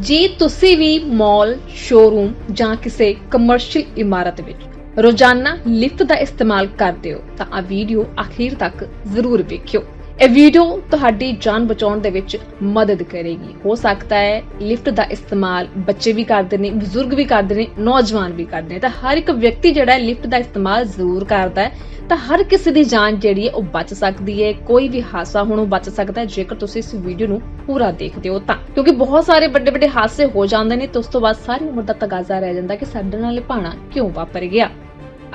ਜੇ ਤੁਸੀਂ ਵੀ ਮਾਲ ਸ਼ੋਰੂਮ ਜਾਂ ਕਿਸੇ ਕਮਰਸ਼ੀਅਲ ਇਮਾਰਤ ਵਿੱਚ ਰੋਜ਼ਾਨਾ ਲਿਫਟ ਦਾ ਇਸਤੇਮਾਲ ਕਰਦੇ ਹੋ, ਤਾਂ ਆ ਵੀਡੀਓ ਅਖੀਰ ਤੱਕ ਜ਼ਰੂਰ ਵੇਖਿਓ। ਇਹ ਵੀਡੀਓ ਤੁਹਾਡੀ ਜਾਨ ਬਚਾਉਣ ਦੇ ਵਿੱਚ ਮਦਦ ਕਰੇਗੀ। ਹੋ ਸਕਦਾ ਹੈ ਲਿਫਟ ਦਾ ਇਸਤੇਮਾਲ ਬੱਚੇ ਵੀ ਕਰਦੇ ਨੇ, ਬਜ਼ੁਰਗ ਵੀ ਕਰਦੇ ਨੇ, ਨੌਜਵਾਨ ਵੀ ਕਰਦੇ ਨੇ। ਤਾਂ ਹਰ ਇੱਕ ਵਿਅਕਤੀ ਜਿਹੜਾ ਹੈ ਲਿਫਟ ਦਾ ਇਸਤੇਮਾਲ ਜ਼ਰੂਰ ਕਰਦਾ ਹੈ। ਤਾਂ ਹਰ ਕਿਸੇ ਦੀ ਜਾਨ ਜਿਹੜੀ ਹੈ ਉਹ ਬਚ ਸਕਦੀ ਹੈ। ਕੋਈ ਵੀ ਹਾਦਸਾ ਹੋਣੋਂ ਬਚ ਸਕਦਾ ਹੈ। ਜੇਕਰ ਤੁਸੀਂ ਇਸ ਵੀਡੀਓ ਨੂੰ ਪੂਰਾ ਦੇਖਦੇ ਹੋ ਤਾਂ। ਕਿਉਂਕਿ ਬਹੁਤ ਸਾਰੇ ਵੱਡੇ ਵੱਡੇ ਹਾਦਸੇ ਹੋ ਜਾਂਦੇ ਨੇ ਤੇ ਉਸ ਤੋਂ ਬਾਅਦ ਸਾਰੀ ਉਮਰ ਦਾ ਤਗਾਜ਼ਾ ਰਹਿ ਜਾਂਦਾ ਕਿ ਸਾਡੇ ਨਾਲ ਇਹ ਭਾਣਾ ਕਿਉਂ ਵਾਪਰ ਗਿਆ?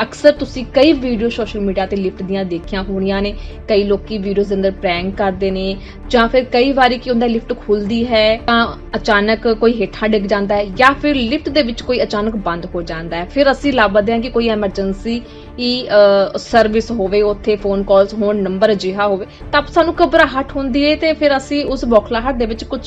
ਅਕਸਰ ਤੁਸੀਂ ਕਈ ਵੀਡੀਓ ਸੋਸ਼ਲ ਮੀਡੀਆ ਤੇ ਲਿਫਟ ਦੀਆਂ ਦੇਖੀਆਂ ਹੋਣੀਆਂ ਨੇ। ਕਈ ਲੋਕੀ ਵੀਡੀਓਜ਼ ਅੰਦਰ ਪ੍ਰੈਂਕ ਕਰਦੇ ਨੇ ਜਾਂ ਫਿਰ ਕਈ ਵਾਰੀ ਕੀ ਹੁੰਦਾ ਲਿਫਟ ਖੁੱਲਦੀ ਹੈ ਤਾਂ ਅਚਾਨਕ ਕੋਈ ਹੇਠਾਂ ਡਿੱਗ ਜਾਂਦਾ ਹੈ ਜਾਂ ਫਿਰ ਲਿਫਟ ਦੇ ਵਿੱਚ ਕੋਈ ਅਚਾਨਕ ਬੰਦ ਹੋ ਜਾਂਦਾ ਹੈ। ਫਿਰ ਅਸੀਂ ਲੱਭਦੇ ਹਾਂ ਕਿ ਕੋਈ ਐਮਰਜੈਂਸੀ ਹੀ ਸਰਵਿਸ ਹੋਵੇ, ਉੱਥੇ ਫੋਨ ਕਾਲਸ ਹੋਣ ਨੰਬਰ ਅਜਿਹਾ ਹੋਵੇ, ਤਾਂ ਸਾਨੂੰ ਘਬਰਾਹਟ ਹੁੰਦੀ ਹੈ ਤੇ ਫਿਰ ਅਸੀਂ ਉਸ ਬੌਖਲਾਹਟ ਦੇ ਵਿੱਚ ਕੁਝ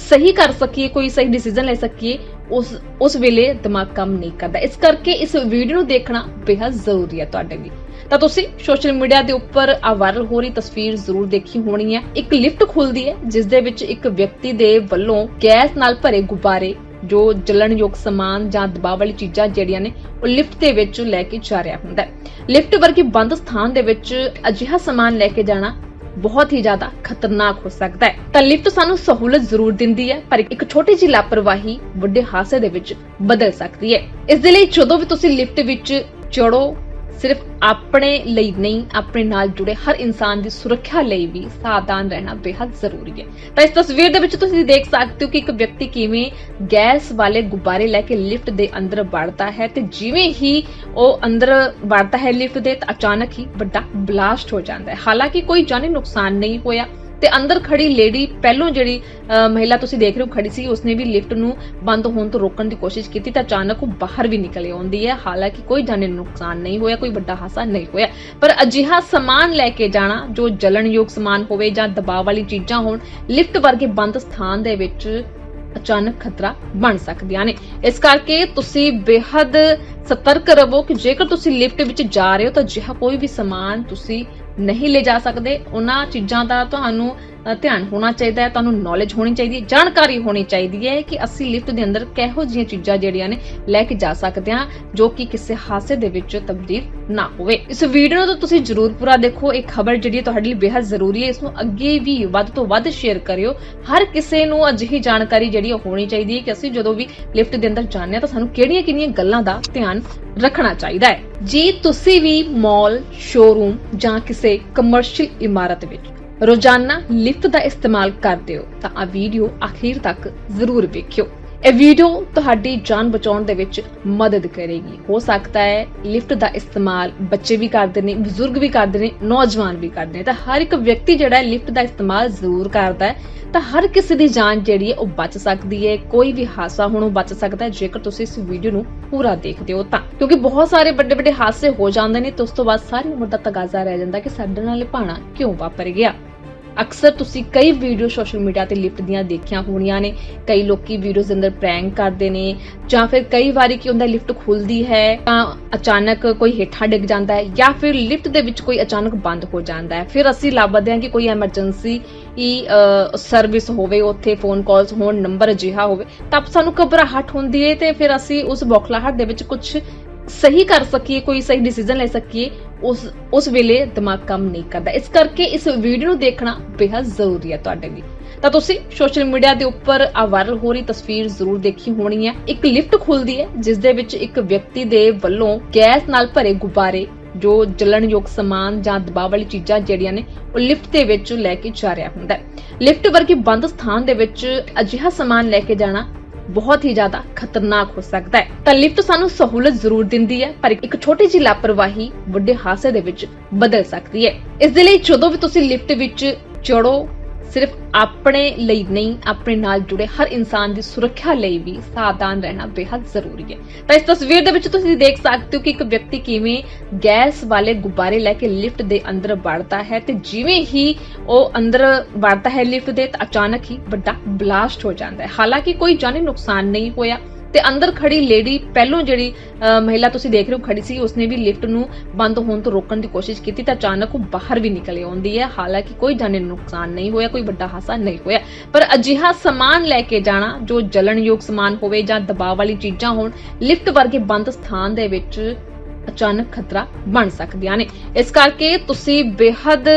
ਸਹੀ ਕਰ ਸਕੀਏ, ਕੋਈ ਸਹੀ ਡਿਸੀਜਨ ਲੈ ਸਕੀਏ। ਉਸ ਉਸ ਵੇਲੇ ਦਿਮਾਗ ਕੰਮ ਨਹੀਂ ਕਰਦਾ। ਇਸ ਕਰਕੇ ਇਸ ਵੀਡੀਓ ਨੂੰ ਦੇਖਣਾ ਬੇहद ਜ਼ਰੂਰੀ ਹੈ ਤੁਹਾਡੇ ਲਈ। ਤਾਂ ਤੁਸੀਂ ਸੋਸ਼ਲ ਮੀਡੀਆ ਦੇ ਉੱਪਰ ਆ ਵਾਇਰਲ ਹੋ ਰਹੀ ਤਸਵੀਰ ਜ਼ਰੂਰ ਦੇਖੀ ਹੋਣੀ ਹੈ। ਇੱਕ ਲਿਫਟ ਖੁੱਲਦੀ ਹੈ, ਜਿਸ ਦੇ ਵਿੱਚ ਇੱਕ ਵਿਅਕਤੀ ਦੇ ਵੱਲੋਂ ਗੈਸ ਨਾਲ ਭਰੇ ਗੁਬਾਰੇ, ਜੋ ਜਲਣਯੋਗ ਸਮਾਨ ਜਾਂ ਦਬਾਅ ਵਾਲੀ ਚੀਜ਼ਾਂ ਜਿਹੜੀਆਂ ਨੇ, ਉਹ ਲਿਫਟ ਦੇ ਵਿੱਚ ਲੈ ਕੇ ਜਾ ਰਿਹਾ ਹੁੰਦਾ ਹੈ। ਲਿਫਟ ਵਰਗੇ ਬੰਦ ਸਥਾਨ ਦੇ ਵਿੱਚ ਅਜਿਹਾ ਸਮਾਨ ਲੈ ਕੇ ਜਾਣਾ ਬਹੁਤ ਹੀ ਜ਼ਿਆਦਾ ਖਤਰਨਾਕ ਹੋ ਸਕਦਾ ਹੈ। ਤਾਂ ਲਿਫਟ ਸਾਨੂੰ ਸਹੂਲਤ ਜ਼ਰੂਰ ਦਿੰਦੀ ਹੈ, ਪਰ ਇੱਕ ਛੋਟੀ ਜਿਹੀ ਲਾਪਰਵਾਹੀ ਵੱਡੇ ਹਾਦਸੇ ਦੇ ਵਿੱਚ ਬਦਲ ਸਕਦੀ ਹੈ। ਇਸ ਦੇ ਲਈ ਜਦੋਂ ਵੀ ਤੁਸੀਂ ਲਿਫਟ ਵਿੱਚ ਚੜੋ ਸਿਰਫ ਆਪਣੇ ਲਈ ਨਹੀਂ, ਆਪਣੇ ਨਾਲ ਜੁੜੇ ਹਰ ਇਨਸਾਨ ਦੀ ਸੁਰੱਖਿਆ ਲਈ ਵੀ ਸਾਵਧਾਨ ਰਹਿਣਾ ਬੇहद ਜ਼ਰੂਰੀ ਹੈ। ਤਾਂ ਇਸ ਤਸਵੀਰ ਦੇ ਵਿੱਚ ਤੁਸੀਂ ਦੇਖ ਸਕਦੇ ਹੋ ਕਿ ਇੱਕ ਵਿਅਕਤੀ ਕਿਵੇਂ ਗੈਸ ਵਾਲੇ ਗੁਬਾਰੇ ਲੈ ਕੇ ਲਿਫਟ ਦੇ ਅੰਦਰ ਵੜਦਾ ਹੈ ਤੇ ਜਿਵੇਂ ਹੀ ਉਹ ਅੰਦਰ ਵੜਦਾ ਹੈ ਲਿਫਟ ਦੇ ਤਾਂ ਅਚਾਨਕ ਹੀ ਵੱਡਾ ਬਲਾਸਟ ਹੋ ਜਾਂਦਾ ਹੈ। ਹਾਲਾਂਕਿ ਕੋਈ ਜਾਨੀ ਨੁਕਸਾਨ ਨਹੀਂ ਹੋਇਆ ਤੇ ਅੰਦਰ ਖੜੀ ਲੇਡੀ ਪਹਿਲੋਂ ਜਿਹੜੀ ਮਹਿਲਾ ਤੁਸੀਂ ਦੇਖ ਰਹੇ ਹੋ ਖੜੀ ਸੀ, ਉਸਨੇ ਵੀ ਲਿਫਟ ਨੂੰ ਬੰਦ ਹੋਣ ਤੋਂ ਰੋਕਣ ਦੀ ਕੋਸ਼ਿਸ਼ ਕੀਤੀ ਤਾਂ ਅਚਾਨਕ ਉਹ ਬਾਹਰ ਵੀ ਨਿਕਲ ਆਉਂਦੀ ਹੈ। ਹਾਲਾਂਕਿ ਕੋਈ ਜਾਨੀ ਨੁਕਸਾਨ ਨਹੀਂ ਹੋਇਆ, ਕੋਈ ਵੱਡਾ ਹਾਦਸਾ ਨਹੀਂ ਹੋਇਆ। ਪਰ ਅਜਿਹਾ ਸਮਾਨ ਲੈ ਕੇ ਜਾਣਾ, ਜੋ ਜਲਣਯੋਗ ਸਮਾਨ ਹੋਵੇ ਜਾਂ ਦਬਾਅ ਵਾਲੀ ਚੀਜ਼ਾਂ ਹੋਣ, ਲਿਫਟ ਵਰਗੇ ਬੰਦ ਸਥਾਨ ਦੇ ਵਿੱਚ ਅਚਾਨਕ ਖਤਰਾ ਬਣ ਸਕਦੀਆਂ ਨੇ। ਇਸ ਕਰਕੇ ਤੁਸੀਂ ਬੇहद ਸਤਰਕ ਰਹੋ ਕਿ ਜੇਕਰ ਤੁਸੀਂ ਲਿਫਟ ਵਿੱਚ ਜਾ ਰਹੇ ਹੋ ਤਾਂ ਜਿਹਾ ਕੋਈ ਵੀ ਸਮਾਨ ਤੁਸੀਂ ਨਹੀਂ ਲੈ ਜਾ ਸਕਦੇ। ਉਹਨਾਂ ਚੀਜ਼ਾਂ ਦਾ ਤੁਹਾਨੂੰ ਧਿਆਨ ਹੋਣਾ ਚਾਹੀਦਾ ਹੈ, ਤੁਹਾਨੂੰ ਨੌਲੇਜ ਹੋਣੀ ਚਾਹੀਦੀ ਹੈ, ਜਾਣਕਾਰੀ ਹੋਣੀ ਚਾਹੀਦੀ ਹੈ ਕਿ ਅਸੀਂ ਲਿਫਟ ਦੇ ਅੰਦਰ ਕਿਹੋ ਜਿਹੀਆਂ ਚੀਜ਼ਾਂ ਜਿਹੜੀਆਂ ਨੇ ਲੈ ਕੇ ਜਾ ਸਕਦੇ ਹਾਂ, ਜੋ ਕਿ ਕਿਸੇ ਹਾਦਸੇ ਦੇ ਵਿੱਚ ਤਬਦੀਲ ਨਾ ਹੋਵੇ। ਇਸ ਵੀਡੀਓ ਨੂੰ ਤੁਸੀਂ ਜਰੂਰ ਪੂਰਾ ਦੇਖੋ। ਇਹ ਖਬਰ ਜਿਹੜੀ ਤੁਹਾਡੇ ਲਈ ਬੇहद ਜ਼ਰੂਰੀ ਹੈ। ਇਸ ਨੂੰ ਅੱਗੇ ਵੀ ਵੱਧ ਤੋਂ ਵੱਧ ਸ਼ੇਅਰ ਕਰਿਓ। ਹਰ ਕਿਸੇ ਨੂੰ ਅਜਿਹੀ ਜਾਣਕਾਰੀ ਜਿਹੜੀ ਹੋਣੀ ਚਾਹੀਦੀ ਹੈ ਕਿ ਅਸੀਂ ਜਦੋਂ ਵੀ ਲਿਫਟ ਦੇ ਅੰਦਰ ਜਾਂਦੇ ਹਾਂ ਤਾਂ ਸਾਨੂੰ ਕਿਹੜੀਆਂ-ਕਿਹੜੀਆਂ ਗੱਲਾਂ ਦਾ ਧਿਆਨ ਰੱਖਣਾ ਚਾਹੀਦਾ ਹੈ। ਜੇ ਤੁਸੀਂ ਵੀ ਮਾਲ ਸ਼ੋਰੂਮ ਜਾਂ ਕਿਸੇ ਕਮਰਸ਼ੀਅਲ ਇਮਾਰਤ ਵਿੱਚ ਰੋਜ਼ਾਨਾ ਲਿਫਟ ਦਾ ਇਸਤੇਮਾਲ ਕਰਦੇ ਹੋ, ਤਾਂ ਆ ਵੀਡੀਓ ਅਖੀਰ ਤੱਕ ਜ਼ਰੂਰ ਵੇਖਿਓ। ਇਹ ਵੀਡੀਓ ਤੁਹਾਡੀ ਜਾਨ ਬਚਾਉਣ ਦੇ ਵਿੱਚ ਮਦਦ ਕਰੇਗੀ। ਹੋ ਸਕਦਾ ਹੈ ਲਿਫਟ ਦਾ ਇਸਤੇਮਾਲ ਬੱਚੇ ਵੀ ਕਰਦੇ ਨੇ, ਬਜ਼ੁਰਗ ਵੀ ਕਰਦੇ ਨੇ, ਨੌਜਵਾਨ ਵੀ ਕਰਦੇ ਨੇ। ਤਾਂ ਹਰ ਇੱਕ ਵਿਅਕਤੀ ਜਿਹੜਾ ਹੈ ਲਿਫਟ ਦਾ ਇਸਤੇਮਾਲ ਜ਼ਰੂਰ ਕਰਦਾ ਹੈ। ਤਾਂ ਹਰ ਕਿਸੇ ਦੀ ਜਾਨ ਜਿਹੜੀ ਹੈ ਉਹ ਬਚ ਸਕਦੀ ਹੈ। ਕੋਈ ਵੀ ਹਾਦਸਾ ਹੋਣੋਂ ਬਚ ਸਕਦਾ ਹੈ। ਜੇਕਰ ਤੁਸੀਂ ਇਸ ਵੀਡੀਓ ਨੂੰ ਪੂਰਾ ਦੇਖਦੇ ਹੋ ਤਾਂ। ਕਿਉਂਕਿ ਬਹੁਤ ਸਾਰੇ ਵੱਡੇ ਵੱਡੇ ਹਾਦਸੇ ਹੋ ਜਾਂਦੇ ਨੇ ਤੇ ਉਸ ਤੋਂ ਬਾਅਦ ਸਾਰੀ ਉਮਰ ਦਾ ਤਗਾਜ਼ਾ ਰਹਿ ਜਾਂਦਾ ਕਿ ਸਾਡੇ ਨਾਲ ਇਹ ਭਾਣਾ ਕਿਉਂ ਵਾਪਰ ਗਿਆ? ਅਕਸਰ ਤੁਸੀਂ ਕਈ ਵੀਡੀਓ ਸੋਸ਼ਲ ਮੀਡੀਆ ਤੇ ਲਿਫਟ ਦੀਆਂ ਦੇਖੀਆਂ ਹੋਣੀਆਂ ਨੇ। ਕਈ ਲੋਕੀ ਵੀਡੀਓਜ਼ ਅੰਦਰ ਪ੍ਰੈਂਕ ਕਰਦੇ ਨੇ ਜਾਂ ਫਿਰ ਕਈ ਵਾਰੀ ਕੀ ਹੁੰਦਾ ਲਿਫਟ ਖੁੱਲਦੀ ਹੈ ਤਾਂ ਅਚਾਨਕ ਕੋਈ ਹੇਠਾਂ ਡਿੱਗ ਜਾਂਦਾ ਹੈ ਜਾਂ ਫਿਰ ਲਿਫਟ ਦੇ ਵਿੱਚ ਕੋਈ ਅਚਾਨਕ ਬੰਦ ਹੋ ਜਾਂਦਾ ਹੈ। ਫਿਰ ਅਸੀਂ ਲੱਭਦੇ ਹਾਂ ਕਿ ਕੋਈ ਐਮਰਜੈਂਸੀ ਹੀ ਸਰਵਿਸ ਹੋਵੇ, ਉੱਥੇ ਫੋਨ ਕਾਲਸ ਹੋਣ ਨੰਬਰ ਅਜਿਹਾ ਹੋਵੇ ਤਾਂ ਸਾਨੂੰ ਘਬਰਾਹਟ ਹੁੰਦੀ ਹੈ ਤੇ ਫਿਰ ਅਸੀਂ ਉਸ ਬੌਖਲਾਹਟ ਦੇ ਵਿੱਚ ਕੁਝ ਸਹੀ ਕਰ ਸਕੀਏ, ਕੋਈ ਸਹੀ ਡਿਸੀਜਨ ਲੈ ਸਕੀਏ। ਉਸ ਉਸ ਵੇਲੇ ਦਿਮਾਗ ਕੰਮ ਨਹੀਂ ਕਰਦਾ। ਇਸ ਕਰਕੇ ਇਸ ਵੀਡੀਓ ਨੂੰ ਦੇਖਣਾ ਬੇहद ਜ਼ਰੂਰੀ ਹੈ ਤੁਹਾਡੇ ਲਈ। ਤਾਂ ਤੁਸੀਂ ਸੋਸ਼ਲ ਮੀਡੀਆ ਦੇ ਉੱਪਰ ਆ ਵਾਇਰਲ ਹੋ ਰਹੀ ਤਸਵੀਰ ਜ਼ਰੂਰ ਦੇਖੀ ਹੋਣੀ ਹੈ। ਇੱਕ ਲਿਫਟ ਖੁੱਲਦੀ ਹੈ, ਜਿਸ ਦੇ ਵਿੱਚ ਇੱਕ ਵਿਅਕਤੀ ਦੇ ਵੱਲੋਂ ਗੈਸ ਨਾਲ ਭਰੇ ਗੁਬਾਰੇ, ਜੋ ਜਲਣਯੋਗ ਸਮਾਨ ਜਾਂ ਦਬਾਅ ਵਾਲੀ ਚੀਜ਼ਾਂ ਜਿਹੜੀਆਂ ਨੇ, ਉਹ ਲਿਫਟ ਦੇ ਵਿੱਚ ਲੈ ਕੇ ਜਾ ਰਿਹਾ ਹੁੰਦਾ ਹੈ। ਲਿਫਟ ਵਰਗੇ ਬੰਦ ਸਥਾਨ ਦੇ ਵਿੱਚ ਅਜਿਹਾ ਸਮਾਨ ਲੈ ਕੇ ਜਾਣਾ ਬਹੁਤ ਹੀ ਜ਼ਿਆਦਾ ਖਤਰਨਾਕ ਹੋ ਸਕਦਾ ਹੈ। ਤਾਂ ਲਿਫਟ ਸਾਨੂੰ ਸਹੂਲਤ ਜ਼ਰੂਰ ਦਿੰਦੀ ਹੈ, ਪਰ ਇੱਕ ਛੋਟੀ ਜਿਹੀ ਲਾਪਰਵਾਹੀ ਵੱਡੇ ਹਾਦਸੇ ਦੇ ਵਿੱਚ ਬਦਲ ਸਕਦੀ ਹੈ। ਇਸ ਦੇ ਲਈ ਜਦੋਂ ਵੀ ਤੁਸੀਂ ਲਿਫਟ ਵਿੱਚ ਚੜੋ ਸਿਰਫ ਆਪਣੇ ਲਈ ਨਹੀਂ, ਆਪਣੇ ਨਾਲ ਜੁੜੇ ਹਰ ਇਨਸਾਨ ਦੀ ਸੁਰੱਖਿਆ ਲਈ ਵੀ ਸਾਵਧਾਨ ਰਹਿਣਾ ਬੇहद ਜ਼ਰੂਰੀ ਹੈ। ਤਾਂ ਇਸ ਤਸਵੀਰ ਦੇ ਵਿੱਚ ਤੁਸੀਂ ਦੇਖ ਸਕਦੇ ਹੋ ਕਿ ਇੱਕ ਵਿਅਕਤੀ ਕਿਵੇਂ ਗੈਸ ਵਾਲੇ ਗੁਬਾਰੇ ਲੈ ਕੇ ਲਿਫਟ ਦੇ ਅੰਦਰ ਵੜਦਾ ਹੈ ਤੇ ਜਿਵੇਂ ਹੀ ਉਹ ਅੰਦਰ ਵੜਦਾ ਹੈ ਲਿਫਟ ਦੇ ਤਾਂ ਅਚਾਨਕ ਹੀ ਵੱਡਾ ਬਲਾਸਟ ਹੋ ਜਾਂਦਾ ਹੈ। ਹਾਲਾਂਕਿ ਕੋਈ ਜਾਨੀ ਨੁਕਸਾਨ ਨਹੀਂ ਹੋਇਆ। ਤੇ ਅੰਦਰ ਖੜੀ ਲੇਡੀ ਪਹਿਲੋਂ ਜਿਹੜੀ ਮਹਿਲਾ ਤੁਸੀਂ ਦੇਖ ਰਹੇ ਹੋ ਖੜੀ ਸੀ, ਉਸਨੇ ਵੀ ਲਿਫਟ ਨੂੰ ਬੰਦ ਹੋਣ ਤੋਂ ਰੋਕਣ ਦੀ ਕੋਸ਼ਿਸ਼ ਕੀਤੀ ਤਾਂ ਅਚਾਨਕ ਉਹ ਬਾਹਰ ਵੀ ਨਿਕਲ ਆਉਂਦੀ ਹੈ। ਹਾਲਾਂਕਿ ਕੋਈ ਜਾਨੀ ਨੁਕਸਾਨ ਨਹੀਂ ਹੋਇਆ, ਕੋਈ ਵੱਡਾ ਹਾਦਸਾ ਨਹੀਂ ਹੋਇਆ। ਪਰ ਅਜਿਹਾ ਸਮਾਨ ਲੈ ਕੇ ਜਾਣਾ, ਜੋ ਜਲਣਯੋਗ ਸਮਾਨ ਹੋਵੇ ਜਾਂ ਦਬਾਅ ਵਾਲੀ ਚੀਜ਼ਾਂ ਹੋਣ ਲਿਫਟ ਵਰਗੇ ਬੰਦ ਸਥਾਨ ਦੇ ਵਿੱਚ ਅਚਾਨਕ ਖਤਰਾ ਬਣ ਸਕਦੀਆਂ ਨੇ। ਇਸ ਕਰਕੇ ਤੁਸੀਂ ਬੇहद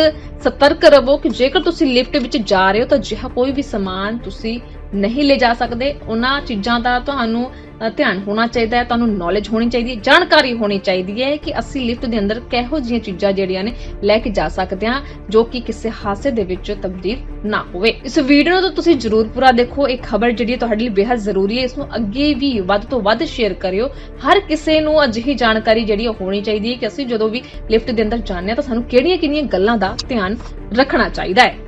ਸਤਰਕ ਰਹੋ ਕਿ ਜੇਕਰ ਤੁਸੀਂ ਲਿਫਟ ਵਿੱਚ ਜਾ ਰਹੇ ਹੋ ਤਾਂ ਅਜਿਹਾ ਕੋਈ ਵੀ ਸਮਾਨ ਤੁਸੀਂ ਨਹੀਂ ਲੈ ਜਾ ਸਕਦੇ। ਉਹਨਾਂ ਚੀਜ਼ਾਂ ਦਾ ਤੁਹਾਨੂੰ ਧਿਆਨ ਹੋਣਾ ਚਾਹੀਦਾ ਹੈ, ਤੁਹਾਨੂੰ ਨੌਲੇਜ ਹੋਣੀ ਚਾਹੀਦੀ ਹੈ, ਜਾਣਕਾਰੀ ਹੋਣੀ ਚਾਹੀਦੀ ਹੈ ਕਿ ਅਸੀਂ ਲਿਫਟ ਦੇ ਅੰਦਰ ਕਿਹੋ ਜਿਹੀਆਂ ਚੀਜ਼ਾਂ ਜਿਹੜੀਆਂ ਨੇ ਲੈ ਕੇ ਜਾ ਸਕਦੇ ਹਾਂ, ਜੋ ਕਿ ਕਿਸੇ ਹਾਦਸੇ ਦੇ ਵਿੱਚ ਤਬਦੀਲ ਨਾ ਹੋਵੇ। ਇਸ ਵੀਡੀਓ ਨੂੰ ਤੁਸੀਂ ਜਰੂਰ ਪੂਰਾ ਦੇਖੋ। ਇਹ ਖਬਰ ਜਿਹੜੀ ਤੁਹਾਡੇ ਲਈ ਬੇहद ਜ਼ਰੂਰੀ ਹੈ। ਇਸ ਨੂੰ ਅੱਗੇ ਵੀ ਵੱਧ ਤੋਂ ਵੱਧ ਸ਼ੇਅਰ ਕਰਿਓ। ਹਰ ਕਿਸੇ ਨੂੰ ਅਜਿਹੀ ਜਾਣਕਾਰੀ ਜਿਹੜੀ ਹੋਣੀ ਚਾਹੀਦੀ ਹੈ ਕਿ ਅਸੀਂ ਜਦੋਂ ਵੀ ਲਿਫਟ ਦੇ ਅੰਦਰ ਜਾਂਦੇ ਹਾਂ ਤਾਂ ਸਾਨੂੰ ਕਿਹੜੀਆਂ-ਕਿਹੜੀਆਂ ਗੱਲਾਂ ਦਾ ਧਿਆਨ ਰੱਖਣਾ ਚਾਹੀਦਾ ਹੈ।